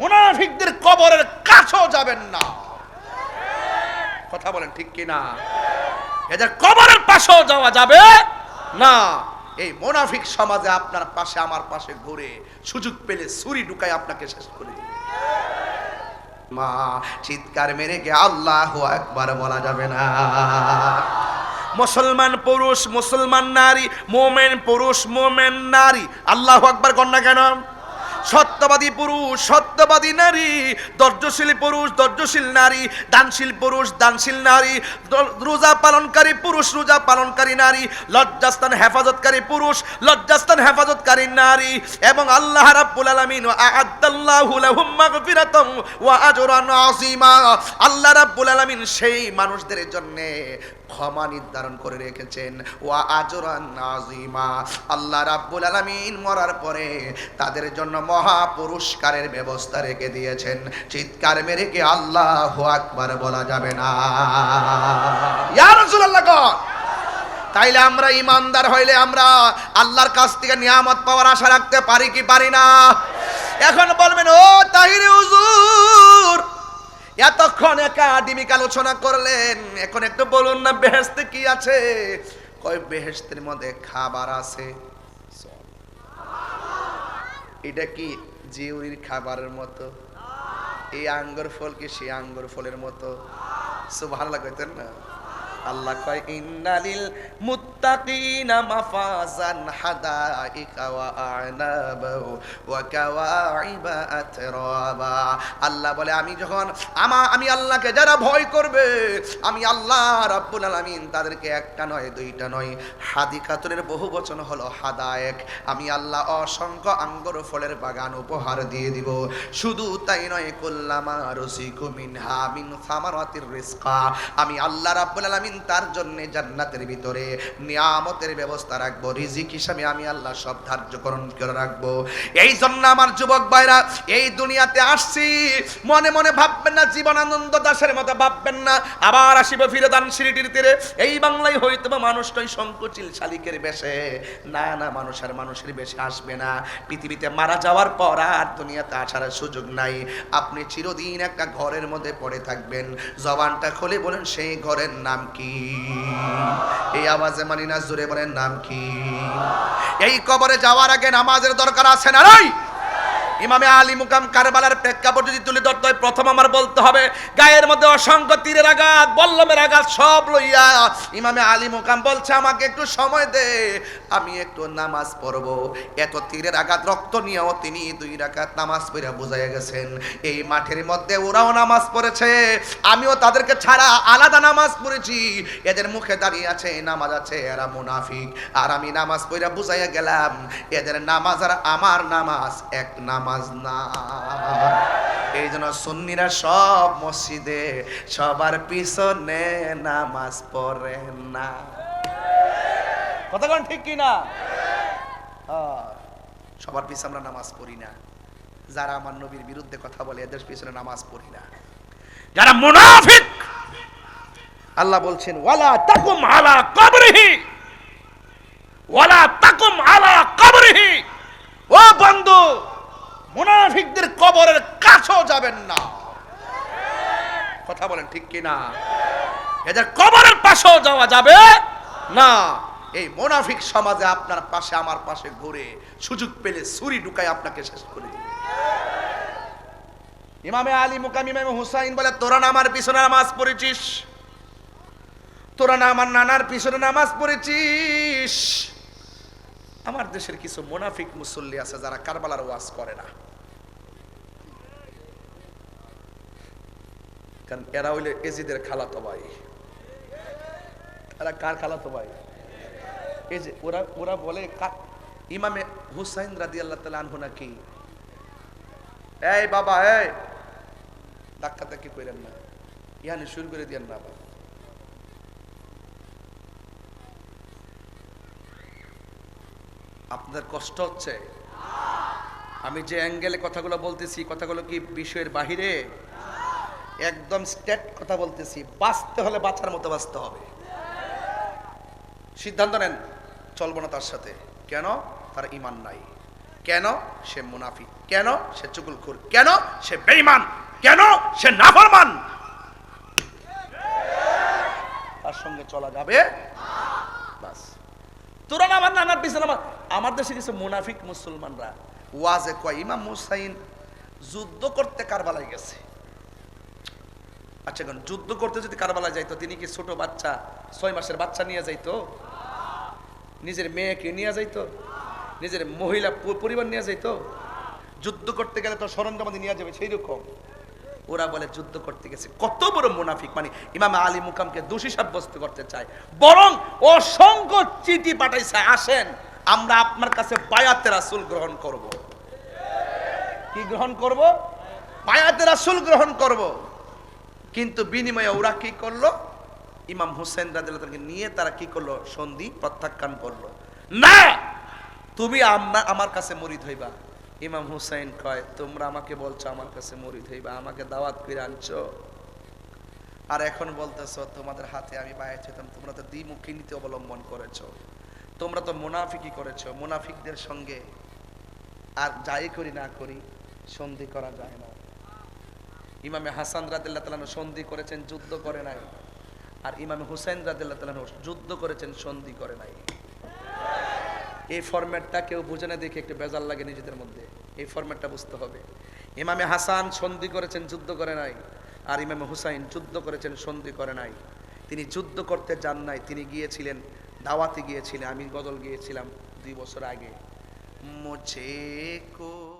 মুনাফিকদের কবরের কাছেও যাবেন না। কথা বলেন ঠিক কি না এদের কবরের পাশেও যাওয়া যাবে না। এই মোনাফিক সমাজে আপনার পাশে, আমার পাশে ঘুরে সুযোগ পেলে ছুরি ঢুকায় আপনাকে শেষ করে মা, চিৎকার মেরে গে আল্লাহ একবার বলা যাবে না। মুসলমান পুরুষ, মুসলমান নারী, মোমেন পুরুষ, মোমেন নারী। আল্লাহ আকবার কন্যা কেন? সত্যবাদী পুরুষ, সত্যবাদী নারী, ধৈর্যশীল পুরুষ, ধৈর্যশীল নারী, দানশীল পুরুষ, দানশীল নারী রোজা পালনকারী পুরুষ, রোজা পালনকারী নারী, লজ্জাস্থান হেফাজতকারী পুরুষ, লজ্জাস্থান হেফাজতকারী নারী, এবং আল্লাহ রাব্বুল আলামিন আ'আদ্দাল্লাহু লাহুম মাগফিরাতাম ওয়া আজরান আযীমা। আল্লাহ রাব্বুল আলামিন সেই মানুষদের জন্য ক্ষমা নির্ধারণ করে রেখেছেন। ওয়া আজরান আযীমা। আল্লাহ রাব্বুল আলামিন মরার পরে তাদের জন্য মহা পুরস্কারের ব্যবস্থা রেখে দিয়েছেন। চিৎকার মেরে কি আল্লাহু আকবার বলা যাবে না। তাইলে আমরা ইমানদার হইলে আমরা আল্লাহর কাছ থেকে নিয়ামত পাওয়ার আশা রাখতে পারি কি পারি না? এখন বলবেন, ও তাহিরে হুজুর, এতক্ষণ একাডেমিক আলোচনা করলেন। এখন একটু বলুন না বেহেস্তে কি আছে? কয় বেহেস্তের মধ্যে খাবার আছে। এটা কি জিউরির খাবারের মতো? এই আঙ্গুর ফল কি সেই আঙ্গুর ফলের মতো? সো ভালো লাগতেন না? আল্লাহ কয়, ইন্নালিল মুত্তাকিনা মাফাজান হাদাইকা ওয়া আনাবাও ওয়া কাওয়াইবা আতরাবা। আল্লাহ বলে, আমি যখন আমা, আমি আল্লাহকে যারা ভয় করবে, আমি আল্লাহ রাব্বুল আলামিন তাদেরকে একটা নয়, দুইটা নয় হাদিকাতুরের বহু বচন হলো হাদায়েক। আমি আল্লাহ অসংখ্য আঙ্গুর ফলের বাগান উপহার দিয়ে দিব। শুধু তাই নয়, কুল্লামা রসিকু মিনহা মিন সামারাতির রিজকা আমি আল্লাহ রাব্বুল আলামিন তার জন্য জান্নাতের ভিতরে নিয়ামতের ব্যবস্থা রাখব, রিজিক হিসাবে আমি আল্লাহ সব ধার্যকরণ করে রাখব। এই জন্য আমার যুবক ভাইরা, এই দুনিয়াতে আসছি, মনে মনে ভাববেন না জীবনানন্দ দাসের মতো ভাববেন না। আবার আসিব ফিরে দান সিঁড়িটির তীরে। এই বাংলায় হয়তো বা মানুষটাই সংকোচিল শালিকের বেশে। না না, মানুষ আর মানুষের বেশে আসবে না। পৃথিবীতে মারা যাওয়ার পর আর দুনিয়াতে আসার সুযোগ নাই। আপনি চিরদিন একটা ঘরের মধ্যে পড়ে থাকবেন। জবানটা খুলে বলেন, সেই ঘরের নাম কি? এই আওয়াজে মানি না জোরে বলেন, নাম কি? এই কবরে যাওয়ার আগে নামাজের দরকার আছে না নাই? ইমামে আলী মুকাম কারবালার প্রেক্ষাপট যদি তুলে ধরতে হয়, প্রথম আমার বলতে হবে, গায়ের মধ্যে অসংখ্য তীরের আঘাত, বল্লমের আঘাত সব লইয়া ইমামে আলী মুকাম বলছে, আমাকে একটু সময় দে, আমি একটু নামাজ পড়ব। এত তীরের আঘাত, রক্ত নিয়েও তিনি দুই রাকাত নামাজ পড়ে বুঝাইয়া গেছেন। এই মাঠের মধ্যে ওরাও নামাজ পড়েছে, আমিও তাদেরকে ছাড়া আলাদা নামাজ পড়েছি। এদের মুখে দাঁড়িয়ে আছে, নামাজ আছে, এরা মুনাফিক। আর আমি নামাজ পড়ে বুঝাইয়া গেলাম, এদের নামাজ আর আমার নামাজ এক নামাজ না। এই জন্য সুন্নিরা সব মসজিদে সবার পিছনে নামাজ পড়ে না। কথা ঠিক কি না সবার পিছনে আমরা নামাজ পড়ি না। যারা আমার নবীর বিরুদ্ধে কথা বলে এদের পিছনে নামাজ পড়ি না। যারা মুনাফিক আল্লাহ বলছেন ওয়ালা তাকুম আলা কবরিহি ওয়ালা তাকুম আলা কবরিহি। ও বন্ধু মুনাফিকদের কবরের কাছেও যাবেন না। কথা বলেন ঠিক কি না এদের কবরের পাশেও যাওয়া যাবে না। এই মোনাফিক সমাজে আপনার পাশে, আমার পাশে ঘুরে সুযোগ পেলে ছুরি ঢুকায় আপনাকে শেষ করে দিবে। ইমামে আলী, মুকাম ইমামে হুসাইন বলে, তোরা না আমার পিছনে নামাজ পড়েছিস? তোরা না আমার নানার পিছনে নামাজ পড়েছিস? আমার দেশের কিছু মোনাফিক মুসল্লি আছে যারা কারবালার ওয়াজ করে না। কারণ এরা হইলে এজিদের খালাতো ভাই। এরা কার খালাতো ভাই? এই যে ওরা ওরা বলে ইমামে হুসাইন রাদি আল্লাহ তালা আনহু নাকি? এই বাবা, এই! ধাক্কা ধাক্কি কইরেন না। ইহানি শুরু করে দিয়েন না বাবা আপনাদের কষ্ট হচ্ছে? আমি যে অ্যাঙ্গেলে কথাগুলো বলতেছি, কথাগুলো কি বিষয়ের বাহিরে? একদম স্টেট কথা বলতেছি, বাঁচতে হলে বাঁচার মতো বাঁচতে হবে। সিদ্ধান্ত নেন, চলবো না তার সাথে। কেন? তার ইমান নাই। কেন? সে মুনাফি কেন? সে চুগুলখুর। কেন? সে বেঈমান। কেন? সে নাফরমান। তার সঙ্গে চলা যাবে? বাস। তোরা না আমার নানার পিছনে আমার। আমার দেশে কিছু মুনাফিক মুসলমানরা। ওয়াজে কয়, ইমাম মুসাইন যুদ্ধ করতে কারবালায় গেছে। আচ্ছা যুদ্ধ করতে যদি কারবালায় যাইতো, তিনি কি ছোট বাচ্চা, ছয় মাসের বাচ্চা নিয়ে যাইতো? নিজের মেয়েকে নিয়ে যাইতো? নিজের মহিলা পরিবার নিয়ে যাইতো? যুদ্ধ করতে গেলে তো সরঞ্জামাদি নিয়ে যাবে সেই রকম ওরা বলে যুদ্ধ করতে গেছে। কত বড় মুনাফিক। মানে ইমাম আলী মুকামকে দোষী সাব্যস্ত করতে চায়। বরং অসংখ্য চিঠি পাঠাইছে, আসেন, আমরা আপনার কাছে বায়াতে রাসুল গ্রহণ করব। কি গ্রহণ করব? বায়াতে রাসুল গ্রহণ করব। কিন্তু বিনিময়ে ওরা কি করল? ইমাম হুসেন রাদিয়াল্লাহু নিয়ে তারা কি করল? সন্ধি প্রত্যাখ্যান করল। না! তুমি আমা- আমার কাছে মরিদ হইবা। ইমাম হুসাইন কয়, তোমরা আমাকে বলছো আমার কাছে মরিদ হইবা আমাকে দাওয়াত করে আনছো। আর এখন বলতেছ, তোমাদের হাতে আমি হইতাম তোমরা তো দ্বিমুখী নীতি অবলম্বন করেছ। তোমরা তো মুনাফিকি করেছ, মুনাফিকদের সঙ্গে আর যাই করি না করি, সন্ধি করা যায় না। ইমামে হাসান রাদিল্লাহ তালানো সন্ধি করেছেন, যুদ্ধ করে নাই। আর ইমামে হুসেন রাদিল্লাহ তালানো যুদ্ধ করেছেন, সন্ধি করে নাই। এই ফরম্যাটটা কেউ বুঝে না দেখে একটু বেজাল লাগে নিজেদের মধ্যে। এই ফরম্যাটটা বুঝতে হবে। ইমামে হাসান সন্ধি করেছেন, যুদ্ধ করে নাই। আর ইমামে হুসাইন যুদ্ধ করেছেন, সন্ধি করে নাই। তিনি যুদ্ধ করতে যান নাই। তিনি গিয়েছিলেন, দাওয়াতে গিয়েছিলেন। আমি গজল গিয়েছিলাম দুই বছর আগে। মোছে কো